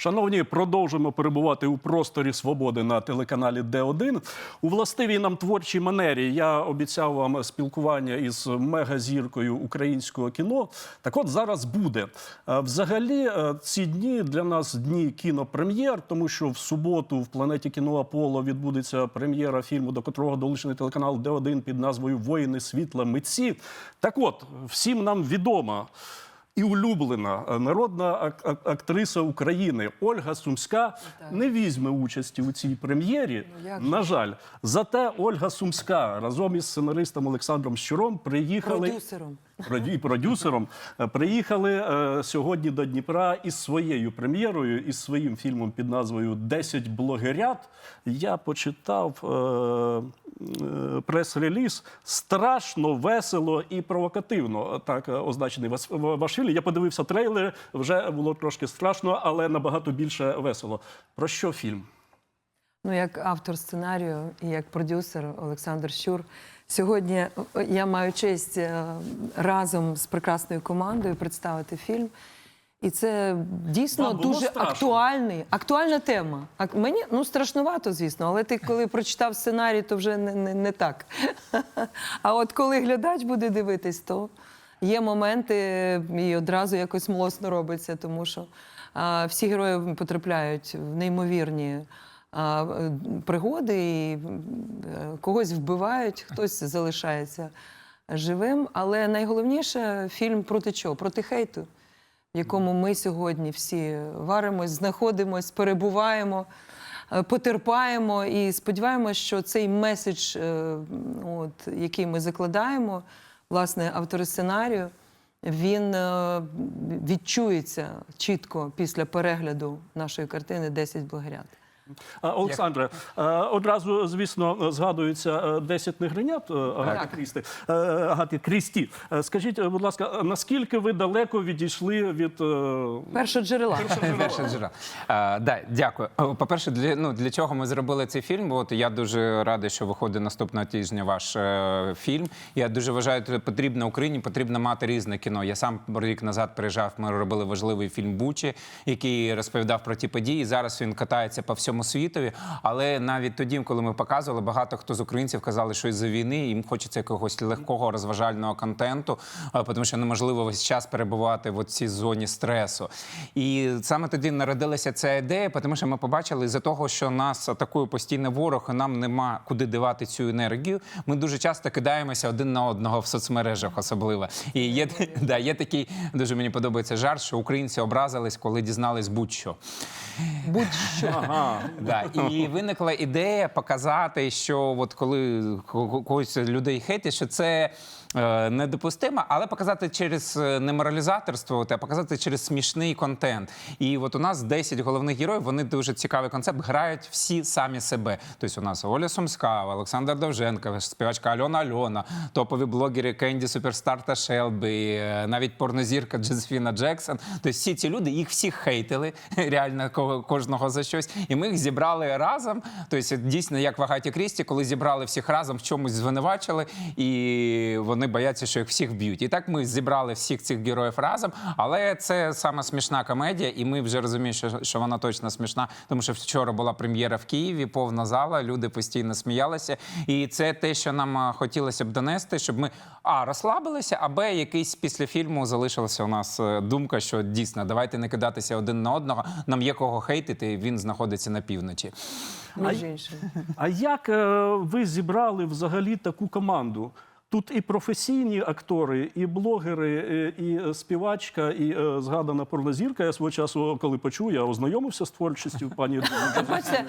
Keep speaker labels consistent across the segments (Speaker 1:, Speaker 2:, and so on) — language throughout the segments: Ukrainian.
Speaker 1: Шановні, продовжуємо перебувати у просторі свободи на телеканалі Д1. У властивій нам творчій манері я обіцяв вам спілкування із мегазіркою українського кіно. Так от зараз буде. Е, Взагалі, е, ці дні для нас дні кінопрем'єр, тому що в суботу в планеті кіно Аполло відбудеться прем'єра фільму, до котрого долучений телеканал Д1 під назвою Воїни світла митці. Так от, всім нам відома і улюблена е, народна ак- ак- актриса України Ольга Сумська не візьме участі у цій прем'єрі.
Speaker 2: Ну?
Speaker 1: На жаль, зате Ольга Сумська разом із сценаристом Олександром Щуром приїхали
Speaker 2: Продюсером.
Speaker 1: і продюсером е, приїхали е, сьогодні до Дніпра із своєю прем'єрою, із своїм фільмом під назвою «10 блогерят. Я почитав е, е, прес-реліз. Страшно, весело і провокативно. Так означений ваш, ваш. Я подивився трейлер, вже було трошки страшно, але набагато більше весело. Про що фільм?
Speaker 2: Ну, як автор сценарію і як продюсер Олександр Щур. Сьогодні е, я маю честь е, разом з прекрасною командою представити фільм. І це дійсно
Speaker 1: було
Speaker 2: дуже
Speaker 1: страшно?
Speaker 2: актуальний, актуальна тема. А мені ну страшнувато, звісно, але ти коли прочитав сценарій, то вже не, не, не так. А от коли глядач буде дивитись, то є моменти, і одразу якось млосно робиться, тому що а, всі герої потрапляють в неймовірні а, пригоди, і когось вбивають, хтось залишається живим. Але найголовніше фільм проти чого? Проти хейту, в якому ми сьогодні всі варимось, знаходимось, перебуваємо. е, Потерпаємо і сподіваємося, що цей меседж, е, от, який ми закладаємо, власне, автори сценарію, він е, відчується чітко після перегляду нашої картини «10 блогерят.
Speaker 1: Олександре, одразу, звісно, згадуються е, 10 негринят Агати Крісти. е, Агати Крісті. Е, Скажіть, будь ласка, наскільки ви далеко відійшли від
Speaker 2: Першого джерела.
Speaker 3: Перше джерело. А, да, дякую. По-перше, для, ну, для чого ми зробили цей фільм? От я дуже радий, що виходить наступного тижня ваш е, фільм. Я дуже вважаю, що потрібно Україні, потрібно мати різне кіно. Я сам рік назад приїжджав, ми робили важливий фільм Бучі, який розповідав про ті події. Зараз він катається по всьому світові. Але навіть тоді, коли ми показували, багато хто з українців казали, що із-за війни їм хочеться якогось легкого розважального контенту, тому що неможливо весь час перебувати в цій зоні стресу. І саме тоді народилася ця ідея, тому що ми побачили за того, що нас атакує постійно ворог, і нам нема куди дивати цю енергію. Ми дуже часто кидаємося один на одного в соцмережах, особливо. І є, да, є такий дуже мені подобається жарт, що українці образились, коли дізнались будь-що.
Speaker 2: Будь-що.
Speaker 1: ага,
Speaker 3: Да. І виникла ідея показати, що от коли когось людей хейтять, що це е, недопустимо, але показати через е, не моралізаторство, а показати через смішний контент. І от у нас 10 головних героїв, вони дуже цікавий концепт, грають всі самі себе. Тобто у нас Оля Сумська, Олександр Довженко, співачка Альона Альона, топові блогери Кенді Суперстар та Шелбі, е, навіть порнозірка Джозефіна Джексон. Тобто всі ці люди їх всіх хейтили, реально кожного за щось. І ми їх зібрали разом. Тобто, дійсно, як в Агаті Крісті, коли зібрали всіх разом, в чомусь звинувачили, і вони бояться, що їх всіх б'ють. І так ми зібрали всіх цих героїв разом. Але це саме смішна комедія, і ми вже розуміємо, що, що вона точно смішна, тому що вчора була прем'єра в Києві, повна зала, люди постійно сміялися. І це те, що нам хотілося б донести, щоб ми а розслабилися, а б якийсь після фільму залишилася у нас е, думка, що дійсно давайте не кидатися один на одного. Нам є кого хейтити. Він знаходиться на півночі.
Speaker 2: А.
Speaker 1: А як е, ви зібрали взагалі таку команду? Тут і професійні актори, і блогери, е, і співачка, і е, згадана порнозірка. Я свого часу, коли почув, я ознайомився з творчістю пані
Speaker 2: Бачите,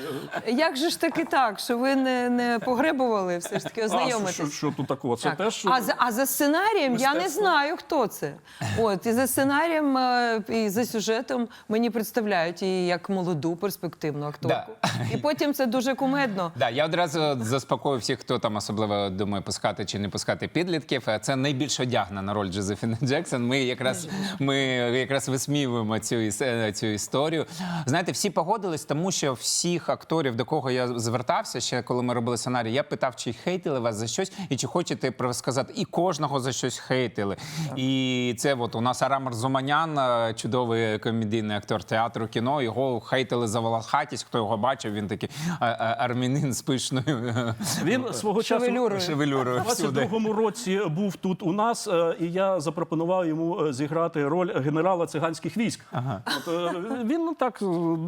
Speaker 2: як же ж таки так, що ви не, не погребували все ж таки
Speaker 1: А, що, що, тут такого? Це
Speaker 2: Так.
Speaker 1: теж
Speaker 2: а, за, а за сценарієм я не знаю, хто це. От, і за сценарієм, е, і за сюжетом мені представляють її як молоду перспективну акторку. І потім це дуже кумедно.
Speaker 3: Да, я одразу заспокою всіх, хто там особливо думає пускати чи не пускати. Випускати підлітків. Це найбільш одягнена роль Джозефіни Джексон. Ми якраз ми якраз висміюємо цю е, цю історію. Знаєте, всі погодились, тому що всіх акторів, до кого я звертався ще коли ми робили сценарій, я питав, чи хейтили вас за щось, і чи хочете про- сказати, і кожного за щось хейтили. І це от у нас Арам Арзуманян, е, чудовий комедійний актор театру кіно. Його хейтили за волохатість. Хто його бачив, він такий е, е, з пишною
Speaker 1: Він свого часу
Speaker 2: Шевелюрою.
Speaker 3: шевелюрою всюди.
Speaker 1: 22-му році був тут у нас, е, і я запропонував йому е, зіграти роль генерала циганських військ. От, е, він ну, так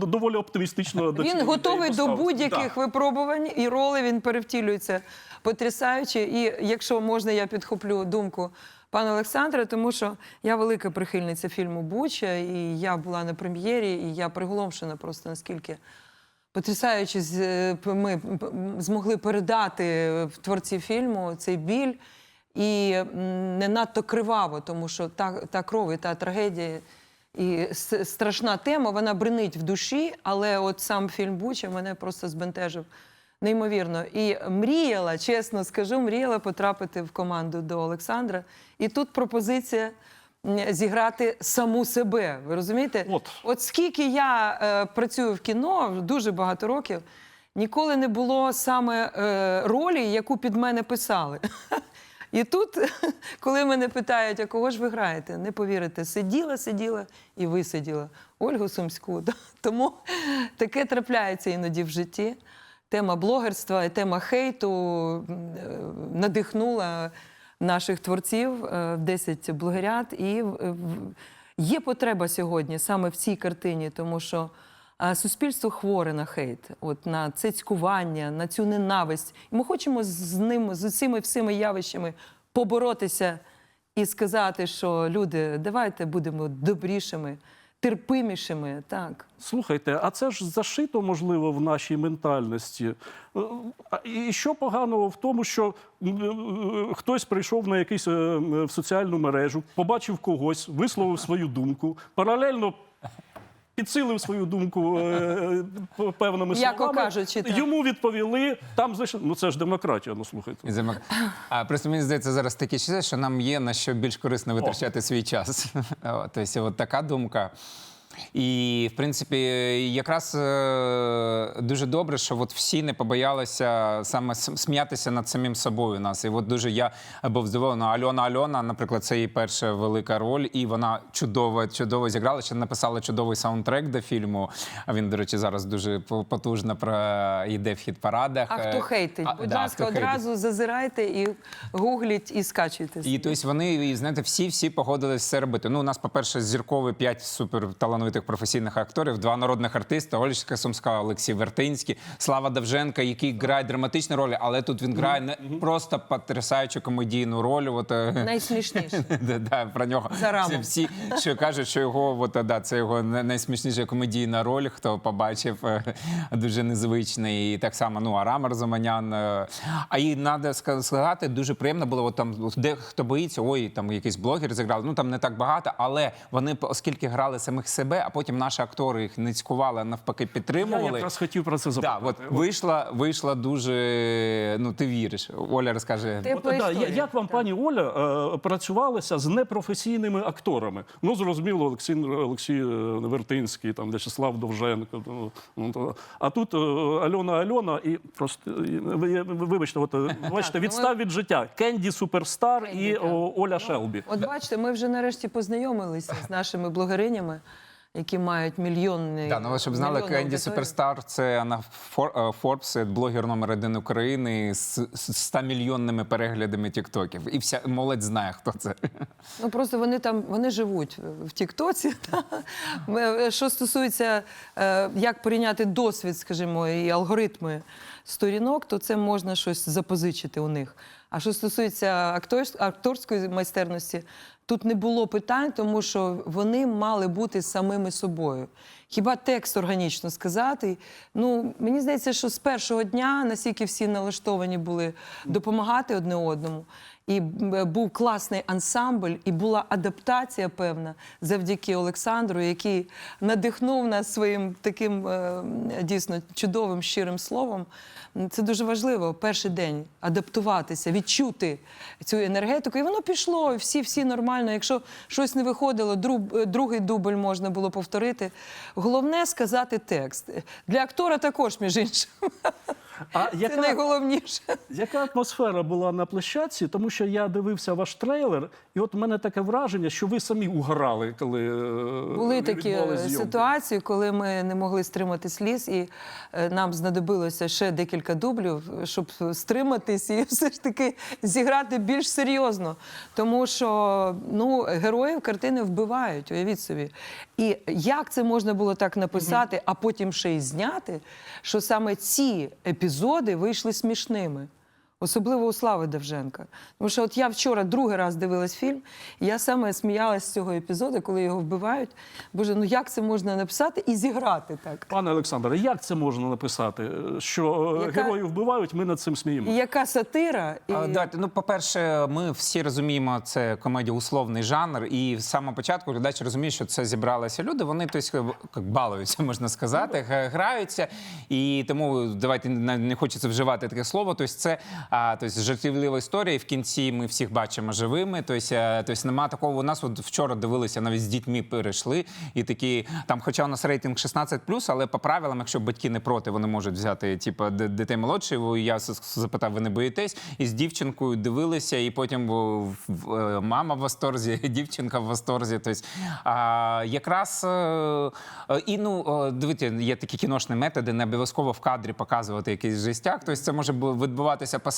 Speaker 1: доволі оптимістично до
Speaker 2: Він готовий до будь-яких випробувань і роли він перевтілюється потрясаюче. І якщо можна, я підхоплю думку пана Олександра, тому що я велика прихильниця фільму Буча, і я була на прем'єрі, і я приголомшена просто наскільки. Потрясаючи, е, ми змогли передати в творці фільму цей біль і не надто криваво, тому що та, та кров і та трагедія і страшна тема, вона бринить в душі, але от сам фільм Буча мене просто збентежив неймовірно. І мріяла, чесно скажу, мріяла потрапити в команду до Олександра. І тут пропозиція зіграти саму себе. Ви розумієте?
Speaker 1: От.
Speaker 2: От скільки я е, працюю в кіно, дуже багато років, ніколи не було саме е, ролі, яку під мене писали. І тут, коли мене питають, а кого ж ви граєте, не повірите, сиділа, сиділа і висиділа Ольгу Сумську. Тому таке трапляється іноді в житті. Тема блогерства і тема хейту е, надихнула наших творців е, в 10 блогерят. І в- є потреба сьогодні саме в цій картині, тому що суспільство хворе на хейт, от на це цькування, на цю ненависть. І ми хочемо з ним, з цими всіми явищами поборотися і сказати, що люди, давайте будемо добрішими, терпимішими. Так.
Speaker 1: Слухайте, а це ж зашито, можливо, в нашій ментальності. Е, І що поганого в тому, що е, хтось прийшов на якийсь е, в соціальну мережу, побачив когось, висловив свою думку, паралельно. Підсилив свою думку е, певними
Speaker 2: М'яко
Speaker 1: словами.
Speaker 2: кажучи, так.
Speaker 1: Йому відповіли, там звичайно, Ну це ж демократія, ну слухайте.
Speaker 3: І А просто мені здається, зараз такі часи, що нам є на що більш корисно витрачати свій час. От, Тобто, от така думка. І, в принципі, якраз е, дуже добре, що от всі не побоялися саме сміятися над самим собою нас. І от дуже я був здивований. Альона Альона, наприклад, це її перша велика роль, і вона чудово, чудово зіграла. Ще написала чудовий саундтрек до фільму. А він, до речі, зараз дуже потужно про йде в хіт-парадах.
Speaker 2: А хто хейтить?
Speaker 3: А,
Speaker 2: Будь
Speaker 3: да,
Speaker 2: ласка,
Speaker 3: хто хейтить.
Speaker 2: одразу зазирайте і гугліть і скачуйте.
Speaker 3: І тобто вони, і, знаєте, всі всі погодились це робити. Ну, у нас, по-перше, зіркові п'ять суперталановитих професійних акторів, два народних артиста, Олечка Сумська, Олексій Вертинський, Слава Давженка, який грає драматичні ролі, але тут він грає не просто потрясаючу комедійну роль. От, е,
Speaker 2: Найсмішніше.
Speaker 3: Да, про нього. Це всі, що кажуть, що його от, да, це його най- найсмішніша комедійна роль, хто побачив, е, дуже незвичний. І так само ну, Арам Арзуманян. е. А і треба сказати, дуже приємно було, от, там, де хто боїться, ой, там якийсь блогер зіграв, ну там не так багато, але вони, оскільки грали самих себе, а потім наші актори їх не цькували, а навпаки,
Speaker 1: Я
Speaker 3: підтримували.
Speaker 1: якраз хотів про це
Speaker 3: Да, от вийшла, вийшла дуже. Ну, ти віриш. Оля розкаже.
Speaker 2: Ти-
Speaker 1: От, да, як вам, пані Оля, е, працювалися з непрофесійними акторами? Ну, зрозуміло, Олексій, Олексій е, Вертинський, там, В'ячеслав Довженко. ну, ну, то- А тут е, Альона Альона і просто, ви- ви- вибачте, от, бачите,
Speaker 2: ну,
Speaker 1: відстав від життя. Кенді Суперстар і Оля Шелбі.
Speaker 2: От бачите, ми вже нарешті познайомилися з нашими блогеринями, які мають мільйонний.
Speaker 3: Да, ну ви щоб знали, Кенді. Суперстар це Анна Фор- е, Форбс, блогер номер один України з з 100 мільйонними переглядами тіктоків. І вся молодь знає, хто це.
Speaker 2: Ну просто вони там вони живуть в Тіктоці. Е, Що стосується, е, як порівняти досвід, скажімо, і алгоритми сторінок, то це можна щось запозичити у них. А що стосується акторсь- акторської майстерності, тут не було питань, тому що вони мали бути самими собою. Хіба текст органічно сказати? Ну мені здається, що з першого дня настільки всі налаштовані були допомагати одне одному. І був класний ансамбль, і була адаптація певна завдяки Олександру, який надихнув нас своїм таким е, дійсно чудовим щирим словом. Це дуже важливо. Перший день адаптуватися, відчути цю енергетику. І воно пішло. Всі, всі нормально. Якщо щось не виходило, е, другий дубль можна було повторити. Головне сказати текст. Для актора також, між іншим.
Speaker 1: А
Speaker 2: Це найголовніше.
Speaker 1: яка атмосфера була на площадці? Тому що я дивився ваш трейлер, і от у мене таке враження, що ви самі угорали, коли е,
Speaker 2: Були такі е,
Speaker 1: зйомки.
Speaker 2: ситуації, коли ми не могли стримати сліз, і е, нам знадобилося ще декілька дублів, щоб стриматись і все ж таки зіграти більш серйозно. Тому що ну, героїв картини вбивають, уявіть собі. І як це можна було так написати, а потім ще й зняти, що саме ці епізоди вийшли смішними. Особливо у Слави Довженка. Тому що от я вчора другий раз дивилась фільм, і я саме сміялась з цього епізоду, коли його вбивають. Боже, ну як це можна написати і зіграти так?
Speaker 1: Пане Олександре, як це можна написати? Що е,
Speaker 2: Яка-
Speaker 1: героїв вбивають, ми над цим сміємо.
Speaker 2: І яка сатира, і
Speaker 3: А, да, ну, по-перше, ми всі розуміємо, це комедія условний жанр, і з самого початку глядач розуміє, що це зібралися люди. Вони тобто, як балуються, можна сказати, граються. І тому давайте не не хочеться вживати таке слово. Тобто, це а, тобто, жартівлива історія. І в кінці ми всіх бачимо живими. Тобто, е, тобто нема такого. У нас от вчора дивилися, навіть з дітьми перейшли. І такі там, хоча у нас рейтинг 16+, але по правилам, якщо батьки не проти, вони можуть взяти типу, дітей молодших. Я запитав, ви не боїтесь? І з дівчинкою дивилися, і потім е, мама в восторзі, дівчинка в восторзі. Тобто, а, якраз е, і ну дивіться, є такі кіношні методи, не обов'язково в кадрі показувати якийсь жестяк. Тобто це може бу-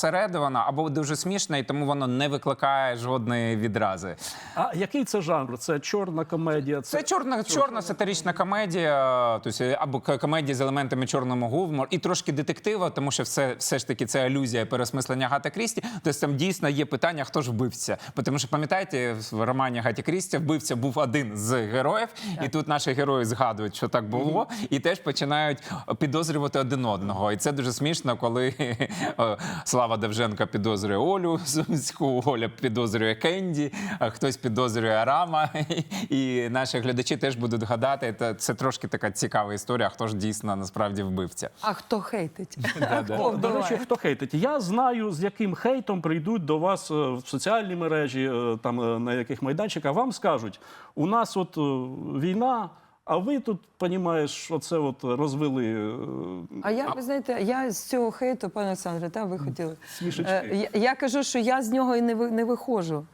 Speaker 3: відбуватися посередино або дуже смішно, і тому воно не викликає жодної відрази.
Speaker 1: А який це жанр? Це чорна комедія?
Speaker 3: Це чорна, чорна сатирична комедія, тобто, або комедія з елементами чорного гумору, і трошки детектива, тому що все, все ж таки це алюзія пересмислення Гата Крісті. Тобто там дійсно є питання, хто ж вбивця. Тому що пам'ятаєте, в романі Гаті Крісті вбивця був один з героїв, і тут наші герої згадують, що так було, і теж починають підозрювати один одного. І це дуже смішно, коли е, Слава Довженко підозрює Олю Сумську, Оля підозрює Кенді, а хтось підозрює Арама. І наші глядачі теж будуть гадати. Та Це трошки така цікава історія, хто ж дійсно насправді вбивця.
Speaker 2: а хто хейтить?
Speaker 1: О, до речі, хто хейтить? Я знаю, з яким хейтом прийдуть до вас е, в соціальні мережі, е, там е, на яких майданчиках. Вам скажуть, у нас от війна, а ви тут, понімаєш, оце от розвели. е,
Speaker 2: А я, ви знаєте, я з цього хейту, пане Олександре, та ви хотіли.
Speaker 1: Смішечки.
Speaker 2: Е, я, я кажу, що я з нього і не, ви- не виходжу.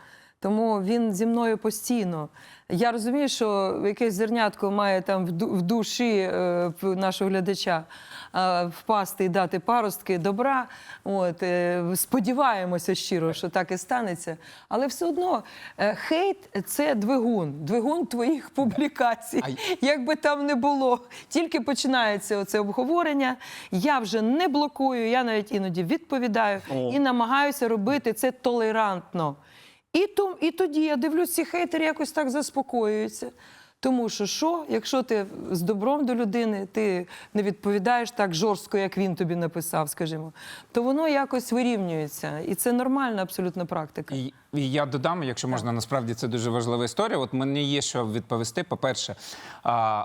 Speaker 2: Тому він зі мною постійно. Я розумію, що якесь зернятко має там в душі е, нашого глядача е, впасти і дати паростки добра. От, е, сподіваємося щиро, що так і станеться. Але все одно хейт це двигун, двигун твоїх публікацій. Як би там не було, тільки починається оце обговорення. Я вже не блокую, я навіть іноді відповідаю і намагаюся робити це толерантно. І, то, і тоді я дивлюсь, ці хейтери якось так заспокоюються. Тому що що, якщо ти з добром до людини, ти не відповідаєш так жорстко, як він тобі написав, скажімо, то воно якось вирівнюється. І це нормальна абсолютно практика.
Speaker 3: І, і я додам, якщо можна, насправді це дуже важлива історія. От мені є що відповісти. По-перше,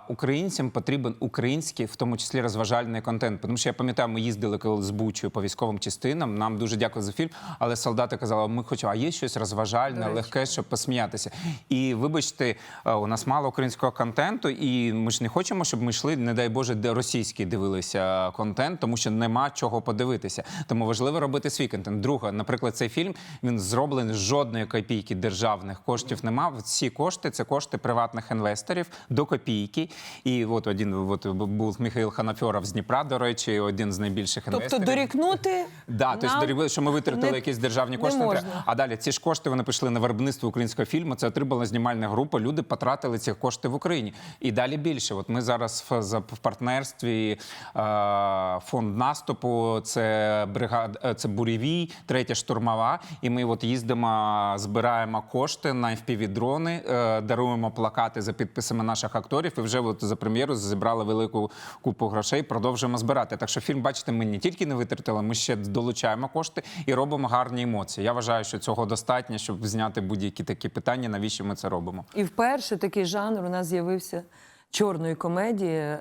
Speaker 3: українцям потрібен український, в тому числі розважальний контент. Тому що я пам'ятаю, ми їздили коли з Бучою по військовим частинам. Нам дуже дякую за фільм. Але солдати казали, ми хочемо, а є щось розважальне, легке, щоб посміятися. І вибачте, у нас мало українського контенту, і ми ж не хочемо, щоб ми йшли, не дай Боже, де російський дивилися контент, тому що нема чого подивитися. Тому важливо робити свій контент. Друге, наприклад, цей фільм він зроблений з жодної копійки державних коштів. Нема всі кошти це кошти приватних інвесторів до копійки. І от один от був Михайло Ханафьоров з Дніпра, до речі, один з найбільших
Speaker 2: Тобто
Speaker 3: інвесторів.
Speaker 2: дорікнути.
Speaker 3: Да, тобто
Speaker 2: нам
Speaker 3: що ми витратили
Speaker 2: не-
Speaker 3: якісь державні кошти. не
Speaker 2: можна.
Speaker 3: А далі ці ж кошти вони пішли на виробництво українського фільму. Це отримала знімальна група. Люди потратили ці кошти в Україні. І далі більше. От ми зараз в, в партнерстві е, фонд наступу. Це бригад, е, це бурєвій, третя штурмова. І ми от їздимо збираємо кошти на FPV-дрони, е, даруємо плакати за підписами наших акторів. І вже от за прем'єру зібрали велику купу грошей. Продовжуємо збирати. Так що фільм, бачите, ми не тільки не витратили, ми ще долучаємо кошти і робимо гарні емоції. Я вважаю, що цього достатньо, щоб зняти будь-які такі питання. Навіщо ми це робимо?
Speaker 2: І вперше такий жанр у нас з'явився чорної комедії е,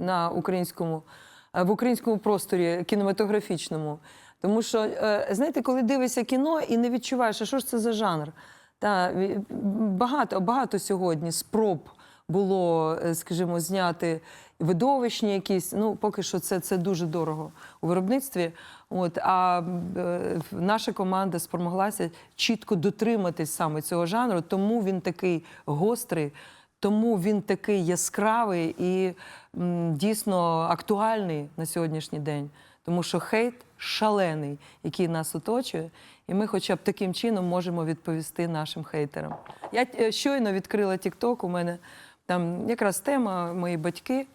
Speaker 2: на українському е, в українському просторі кінематографічному. Тому що, е, знаєте, коли дивишся кіно і не відчуваєш, а що ж це за жанр? Та багато, багато сьогодні спроб було, е, скажімо, зняти видовищні якісь. Ну, поки що це, це дуже дорого у виробництві. От, а е, наша команда спромоглася чітко дотриматись саме цього жанру, тому він такий гострий, тому він такий яскравий і м, дійсно актуальний на сьогоднішній день. Тому що хейт шалений, який нас оточує, і ми, хоча б таким чином, можемо відповісти нашим хейтерам. Я е, щойно відкрила TikTok, у мене там якраз тема мої батьки.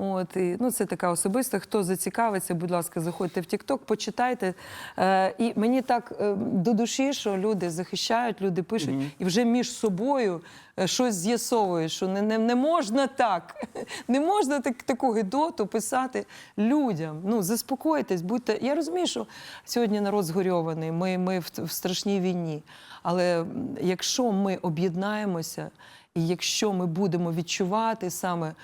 Speaker 2: От, і, ну, це така особиста. Хто зацікавиться, будь ласка, заходьте в TikTok, почитайте. Е, і мені так е, до душі, що люди захищають, люди пишуть, і вже між собою е, щось з'ясовують, що не, не, не можна так. Не можна так, таку гидоту писати людям. Ну, заспокойтесь, будьте. Я розумію, що сьогодні народ згорьований, ми, ми в, в страшній війні. Але якщо ми об'єднаємося, і якщо ми будемо відчувати саме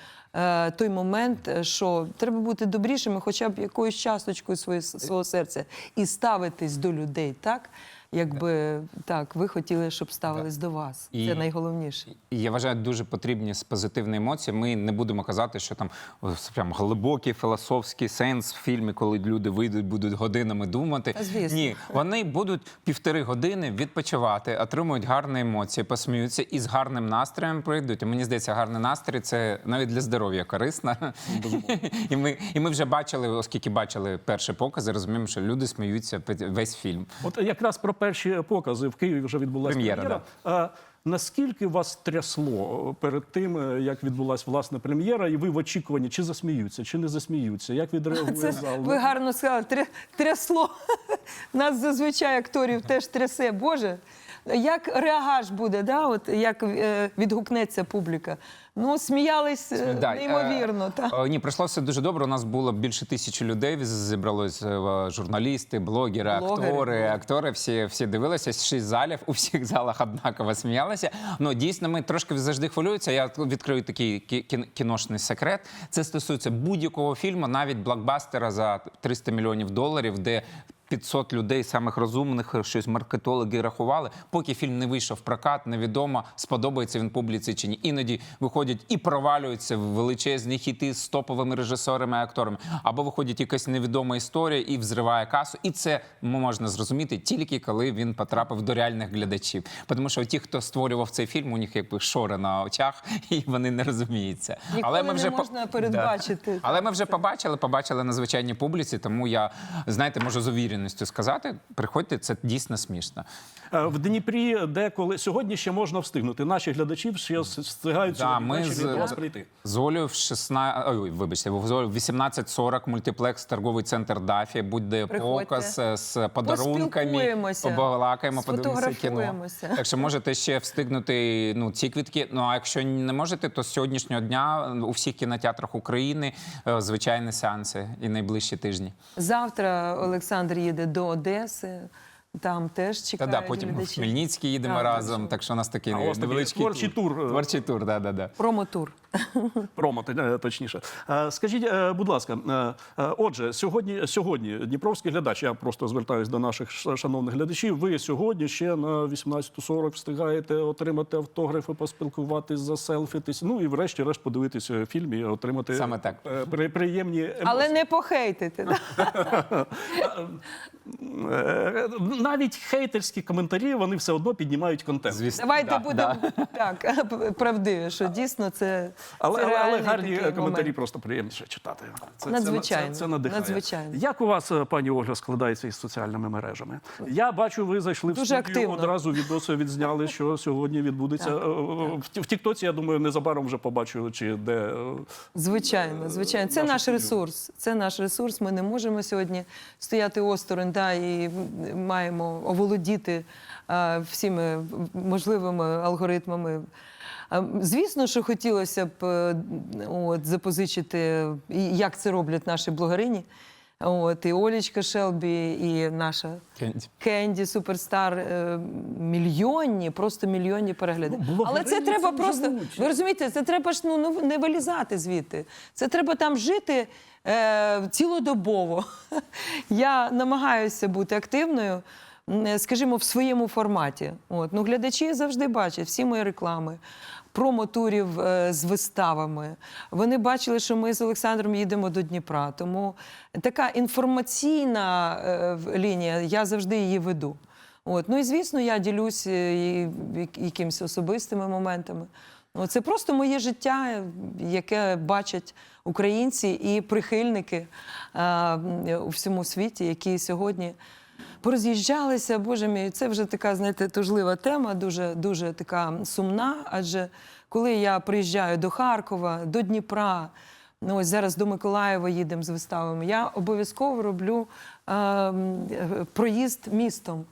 Speaker 2: той момент, е, що треба бути добрішими, хоча б якоюсь часточкою своє, свого серця, і ставитись до людей так, якби так, ви хотіли, щоб ставились до вас.
Speaker 3: І-
Speaker 2: Це найголовніше.
Speaker 3: І я вважаю, дуже потрібні з позитивні емоції. Ми не будемо казати, що там ось прям глибокий філософський сенс в фільмі, коли люди вийдуть, будуть годинами думати.
Speaker 2: Та, звісно.
Speaker 3: Ні, вони будуть півтори години відпочивати, отримують гарні емоції, посміються і з гарним настроєм прийдуть. І мені здається, гарний настрій це навіть для здоров'я корисно. І ми, і ми вже бачили, оскільки бачили перші покази, розуміємо, що люди сміються під весь фільм.
Speaker 1: От якраз про перші покази в Києві вже відбулася
Speaker 3: Прем'єра,
Speaker 1: прем'єра. А, наскільки вас трясло перед тим, е, як відбулася власне прем'єра, і ви в очікуванні, чи засміються, чи не засміються? Як відреагує
Speaker 2: Це
Speaker 1: зал?
Speaker 2: ви гарно сказали, тря- трясло. Нас зазвичай акторів теж трясе. Боже, як реагаж буде, да? От як е, відгукнеться публіка? Ну, сміялись е,
Speaker 3: Да,
Speaker 2: неймовірно.
Speaker 3: е,
Speaker 2: та.
Speaker 3: е, Ні, пройшло все дуже добре. У нас було більше тисячі людей. Зібралось е, журналісти, блогери,
Speaker 2: Блогери.
Speaker 3: актори, актори. Всі, всі дивилися. Шість залів. У всіх залах однаково сміялися. Ну дійсно, ми трошки завжди хвилюються. Я відкрию такий кіношний секрет. Це стосується будь-якого фільму, навіть блокбастера за 300 мільйонів доларів, де 500 людей, самих розумних, щось маркетологи рахували. Поки фільм не вийшов в прокат, невідомо, сподобається він публіці чи ні. Іноді виходять і провалюються в величезні хіти з топовими режисерами і акторами. Або виходить якась невідома історія і взриває касу. І це можна зрозуміти тільки коли він потрапив до реальних глядачів. Тому що ті, хто створював цей фільм, у них якби шори на очах, і вони не розуміються.
Speaker 2: Ніколи не
Speaker 3: по-
Speaker 2: можна передбачити.
Speaker 3: але ми вже побачили, побачили на звичайній публіці, тому я знаєте, можу з увіреністю сказати: приходьте, це дійсно смішно.
Speaker 1: Е, В Дніпрі, деколи сьогодні ще можна встигнути. Наші глядачі ще встигають
Speaker 3: Да, ми з-
Speaker 1: до вас прийти.
Speaker 3: З Олею в 16... Ой, вибачте, в 18.40 мультиплекс торговий центр Дафі. Буде
Speaker 2: Приходьте.
Speaker 3: показ е, з подарунками. Побалакаємо, подивимося кіно. Так що можете ще встигнути ну, ці квітки. Ну а якщо не можете, то з сьогоднішнього дня у всіх кінотеатрах України е, звичайні сеанси і найближчі тижні.
Speaker 2: Завтра Олександр de da Odessa Там теж
Speaker 3: Та-да, потім в
Speaker 2: глядачі.
Speaker 3: Хмельницький їдемо
Speaker 2: Так,
Speaker 3: разом.
Speaker 2: так
Speaker 3: Так що у нас такий
Speaker 1: А у вас такий
Speaker 3: невеличкий
Speaker 1: творчий тур, е.
Speaker 3: Творчий тур, да, да, да.
Speaker 2: Промотур.
Speaker 1: Рома, ти- е, точніше. Е, Скажіть, е, будь ласка, е, е, отже, сьогодні, сьогодні дніпровський глядач, я просто звертаюся до наших ш- шановних глядачів. Ви сьогодні ще на 18.40 встигаєте отримати автографи, поспілкуватись, заселфітись, ну і врешті-решт подивитися фільм і отримати
Speaker 3: Саме так.
Speaker 1: е, при- приємні емоції.
Speaker 2: Але не похейтити. да?
Speaker 1: Е, Навіть хейтерські коментарі вони все одно піднімають контент.
Speaker 3: Звісно,
Speaker 2: Давайте
Speaker 3: да,
Speaker 2: будемо
Speaker 3: да.
Speaker 2: так правдиві, що дійсно це,
Speaker 1: Але,
Speaker 2: це
Speaker 1: але, але гарні
Speaker 2: такий
Speaker 1: коментарі
Speaker 2: момент.
Speaker 1: просто приємніше читати. Це,
Speaker 2: Надзвичайно,
Speaker 1: Це, це, це надихає.
Speaker 2: надзвичайно.
Speaker 1: Як у вас, е, пані Ольга, складається із соціальними мережами? Я бачу, ви зайшли в
Speaker 2: Дуже
Speaker 1: студію,
Speaker 2: активно.
Speaker 1: одразу відоси відзняли, що сьогодні відбудеться. Е, В, в Тіктоці, я думаю, незабаром вже побачу, чи де.
Speaker 2: Звичайно, звичайно. Це наш
Speaker 1: студію.
Speaker 2: ресурс. Це наш ресурс. Ми не можемо сьогодні стояти осторонь да, і маємо оволодіти е, всіми можливими алгоритмами. Е, Звісно, що хотілося б е, от, запозичити, як це роблять наші блогерині. От, і Олічка Шелбі, і наша
Speaker 3: Кенді.
Speaker 2: Кенді, суперстар, е, мільйонні, просто мільйонні перегляди.
Speaker 1: Ну,
Speaker 2: Але це треба
Speaker 1: це
Speaker 2: просто.
Speaker 1: живуть.
Speaker 2: Ви розумієте, це треба ж ну, ну, не вилізати звідти. Це треба там жити е, цілодобово. Я намагаюся бути активною, скажімо, в своєму форматі. От. Ну, глядачі завжди бачать всі мої реклами. Промотурів е, з виставами. Вони бачили, що ми з Олександром їдемо до Дніпра. Тому така інформаційна е, лінія, я завжди її веду. От. Ну і звісно, я ділюсь е, якимись особистими моментами. Ну, Це просто моє життя, яке бачать українці і прихильники у всьому світі, які сьогодні пороз'їжджалися. Боже мій, це вже така, знаєте, тужлива тема, дуже, дуже така сумна. Адже коли я приїжджаю до Харкова, до Дніпра, ну ось зараз до Миколаєва їдемо з виставами, я обов'язково роблю е, проїзд містом.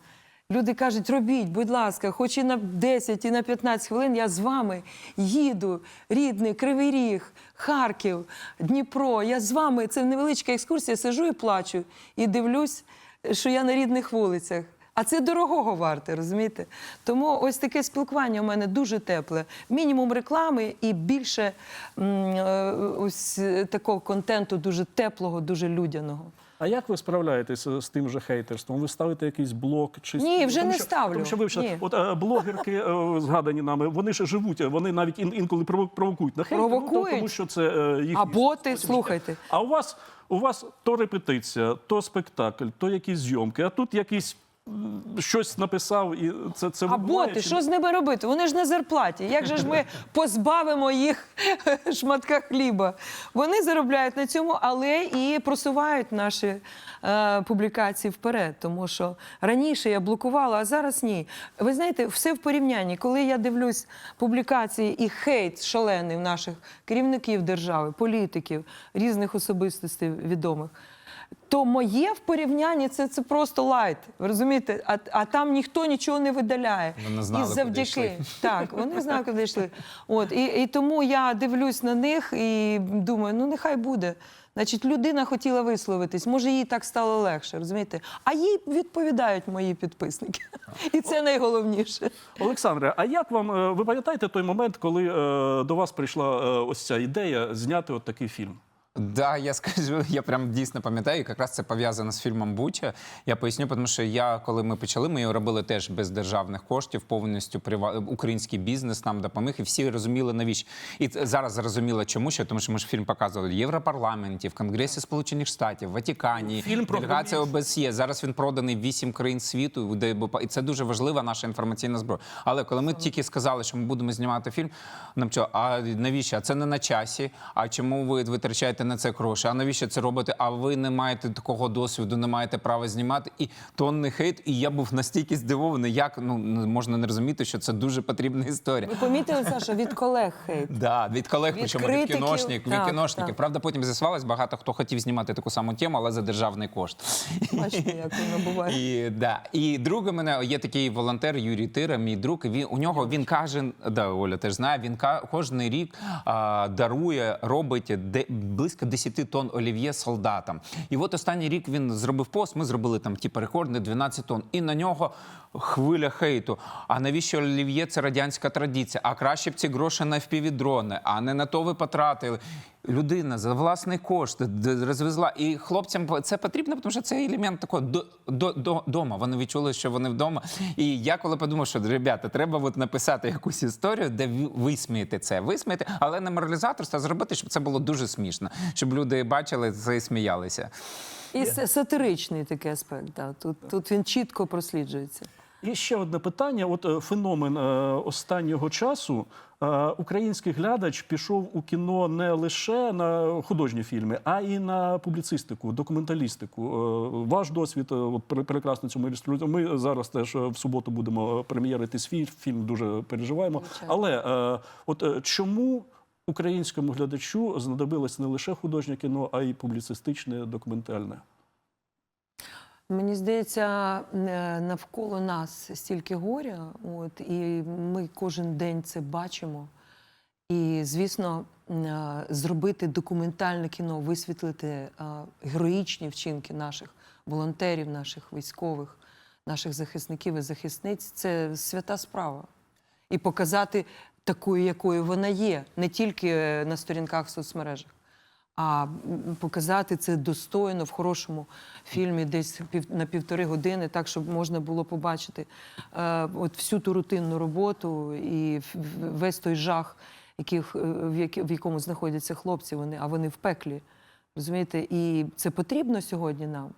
Speaker 2: Люди кажуть, робіть, будь ласка, хоч і на 10, і на 15 хвилин я з вами їду. Рідний, Кривий Ріг, Харків, Дніпро. Я з вами. Це невеличка екскурсія, сижу і плачу, і дивлюсь, що я на рідних вулицях. А це дорогого варте, розумієте? Тому ось таке спілкування у мене дуже тепле. Мінімум реклами і більше м, е, ось такого контенту дуже теплого, дуже людяного.
Speaker 1: А як ви справляєтеся з тим же хейтерством? Ви ставите якийсь блок чи
Speaker 2: Ні, вже
Speaker 1: Тому
Speaker 2: не
Speaker 1: що-
Speaker 2: ставлю.
Speaker 1: Тому що вибачте,
Speaker 2: Ні.
Speaker 1: от е, блогерки е, згадані нами, вони ж живуть, вони навіть ін- інколи прово- провокують на хейт, ну, тому що це е, або
Speaker 2: А боти,
Speaker 1: спосіб
Speaker 2: слухайте.
Speaker 1: А у вас у вас то репетиція, то спектакль, то якісь зйомки, а тут якийсь щось написав, і це це
Speaker 2: А
Speaker 1: вибиває
Speaker 2: боти,
Speaker 1: чи
Speaker 2: що з ними робити? Вони ж на зарплаті. Як же ж ми позбавимо їх шматка хліба? Вони заробляють на цьому, але і просувають наші е, публікації вперед. Тому що раніше я блокувала, а зараз ні. Ви знаєте, все в порівнянні. Коли я дивлюсь публікації і хейт шалений в наших керівників держави, політиків, різних особистостей відомих. То моє в порівнянні це, це просто лайт. Розумієте? А, а там ніхто нічого не видаляє.
Speaker 3: Вони знали,
Speaker 2: і
Speaker 3: куди
Speaker 2: завдяки
Speaker 3: йшли.
Speaker 2: так, вони знали, куди йшли. От і, і тому я дивлюсь на них і думаю, ну нехай буде. Значить, людина хотіла висловитись, може, їй так стало легше, розумієте? А їй відповідають мої підписники. І це найголовніше.
Speaker 1: Олександре, а як вам е, ви пам'ятаєте той момент, коли е, до вас прийшла е, ось ця ідея зняти от такий фільм?
Speaker 3: Да, я скажу, я прям дійсно пам'ятаю, і якраз це пов'язано з фільмом Буча. Я поясню, тому що я, коли ми почали, ми його робили теж без державних коштів, повністю прива... український бізнес нам допоміг, і всі розуміли навіщо. І зараз зрозуміло, чому що, тому що ми ж фільм показували в Європарламенті, в Конгресі Сполучених Штатів, в Ватикані,
Speaker 1: Фільм про
Speaker 3: делегація. ОБСЄ. Зараз він проданий в вісім країн світу, де і це дуже важлива наша інформаційна зброя. Але коли ми тільки сказали, що ми будемо знімати фільм, нам що, а навіщо? А це не на часі. А чому ви витрачаєте на це гроші? А навіщо це робите? А ви не маєте такого досвіду, не маєте права знімати. І тонний хейт. І я був настільки здивований, як ну можна не розуміти, що це дуже потрібна історія.
Speaker 2: Ви помітили, Саша, від колег хейт?
Speaker 3: Да, від колег, причому від кіношників, від кіношників. Правда, потім з'ясувалось, багато хто хотів знімати таку саму тему, але за державний кошт.
Speaker 2: Бачите, як воно буває.
Speaker 3: І, да. і друг мене є такий волонтер Юрій Тира, мій друг. Він у нього він каже, да, Оля теж знає. Він кожен рік а, дарує, робить де, близько 10 тонн олів'є солдатам. І от останній рік він зробив пост. Ми зробили там типу рекордне 12 тонн. І на нього хвиля хейту. А навіщо олів'є? Це радянська традиція. А краще б ці гроші на впівдрони, а не на то ви потратили. Людина за власний кошт розвезла. І хлопцям це потрібно, тому що це елемент такого до, до, до, дома. Вони відчули, що вони вдома. І я коли подумав, що ребята, треба от написати якусь історію, де ви- висміяти це, висміяти, але не моралізаторство, а зробити, щоб це було дуже смішно, щоб люди бачили це і сміялися.
Speaker 2: І сатиричний такий аспект. Да. Тут, тут він чітко просліджується.
Speaker 1: І ще одне питання: от е, феномен е, останнього часу. Е, Український глядач пішов у кіно не лише на художні фільми, а й на публіцистику, документалістику. Ваш досвід от, прекрасно цьому ілюструє. Ми зараз теж в суботу будемо прем'єрити свій фільм, дуже переживаємо. Але от чому українському глядачу знадобилось не лише художнє кіно, а й публіцистичне, документальне?
Speaker 2: Мені здається, е, навколо нас стільки горя, от, і ми кожен день це бачимо. І, звісно, е, зробити документальне кіно, висвітлити е, героїчні вчинки наших волонтерів, наших військових, наших захисників і захисниць це свята справа. І показати такою, якою вона є, не тільки на сторінках в соцмережах, а показати це достойно в хорошому фільмі, десь на півтори години, так, щоб можна було побачити е, от всю ту рутинну роботу і весь той жах, яких, е, в якому знаходяться хлопці, вони, а вони в пеклі. Розумієте? І це потрібно сьогодні нам.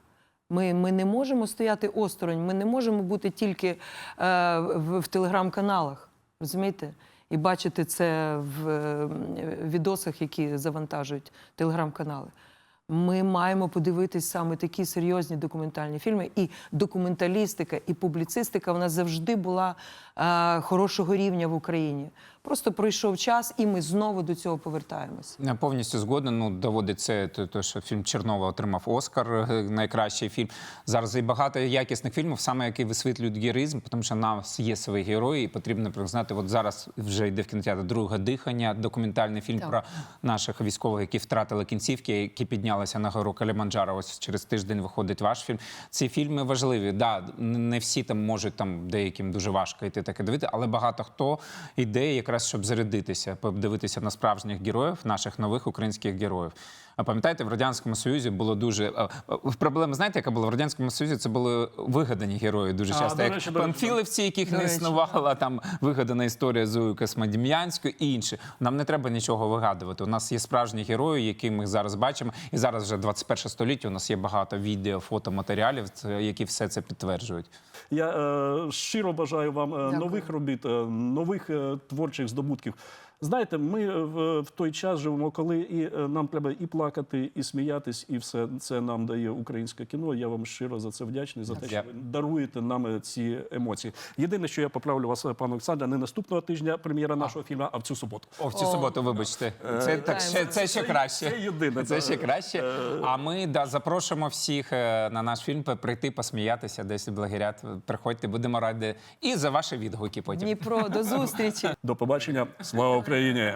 Speaker 2: Ми, ми не можемо стояти осторонь, ми не можемо бути тільки е, в, в телеграм-каналах, розумієте? І бачити це в е, відосах, які завантажують телеграм-канали. Ми маємо подивитись саме такі серйозні документальні фільми. І документалістика, і публіцистика вона завжди була е, хорошого рівня в Україні. Просто пройшов час, і ми знову до цього повертаємося.
Speaker 3: Я повністю згоден. Ну доводиться те, те, що фільм Чернова отримав Оскар е, найкращий фільм. Зараз і багато якісних фільмів, саме які висвітлюють героїзм, тому що нас є свої герої, і потрібно признати. От зараз вже йде в кінотеатр друге дихання, документальний фільм
Speaker 2: Так.
Speaker 3: про наших військових, які втратили кінцівки, які піднялися на гору Каліманджаро. Ось через тиждень виходить ваш фільм. Ці фільми важливі. Да, не всі там можуть там деяким дуже важко йти таке дивити, але багато хто йде якраз щоб зарядитися, подивитися на справжніх героїв, наших нових українських героїв. А пам'ятаєте, в радянському союзі було дуже а, а, проблема. Знаєте, яка була в радянському союзі? Це були вигадані герої дуже часто,
Speaker 1: до
Speaker 3: як
Speaker 1: речі, до
Speaker 3: панфіловці, яких не існувала там вигадана історія Зої Космодем'янської і інші. Нам не треба нічого вигадувати. У нас є справжні герої, які ми зараз бачимо. І зараз вже 21 століття. У нас є багато відео, фото, матеріалів, які все це підтверджують.
Speaker 1: Я е, щиро бажаю вам е,
Speaker 2: Дякую.
Speaker 1: нових робіт, е, нових е, творчих здобутків. Знаєте, ми е, в, в той час живемо, коли і е, нам треба і плакати, і сміятись, і все це нам дає українське кіно. Я вам щиро за це вдячний, за те, що ви даруєте нам е, ці емоції. Єдине, що я поправлю вас, е, пане Олександре, не наступного тижня прем'єра нашого фільму, а в цю суботу.
Speaker 3: О, в цю суботу, вибачте. Це так ще це ще краще.
Speaker 1: це єдине,
Speaker 3: Це ще краще. А ми да запрошуємо всіх е, на наш фільм прийти посміятися, десь в лагерят. Приходьте, будемо раді. І за ваші відгуки потім.
Speaker 2: Дніпро, до зустрічі!
Speaker 1: До побачення. Слава Україні!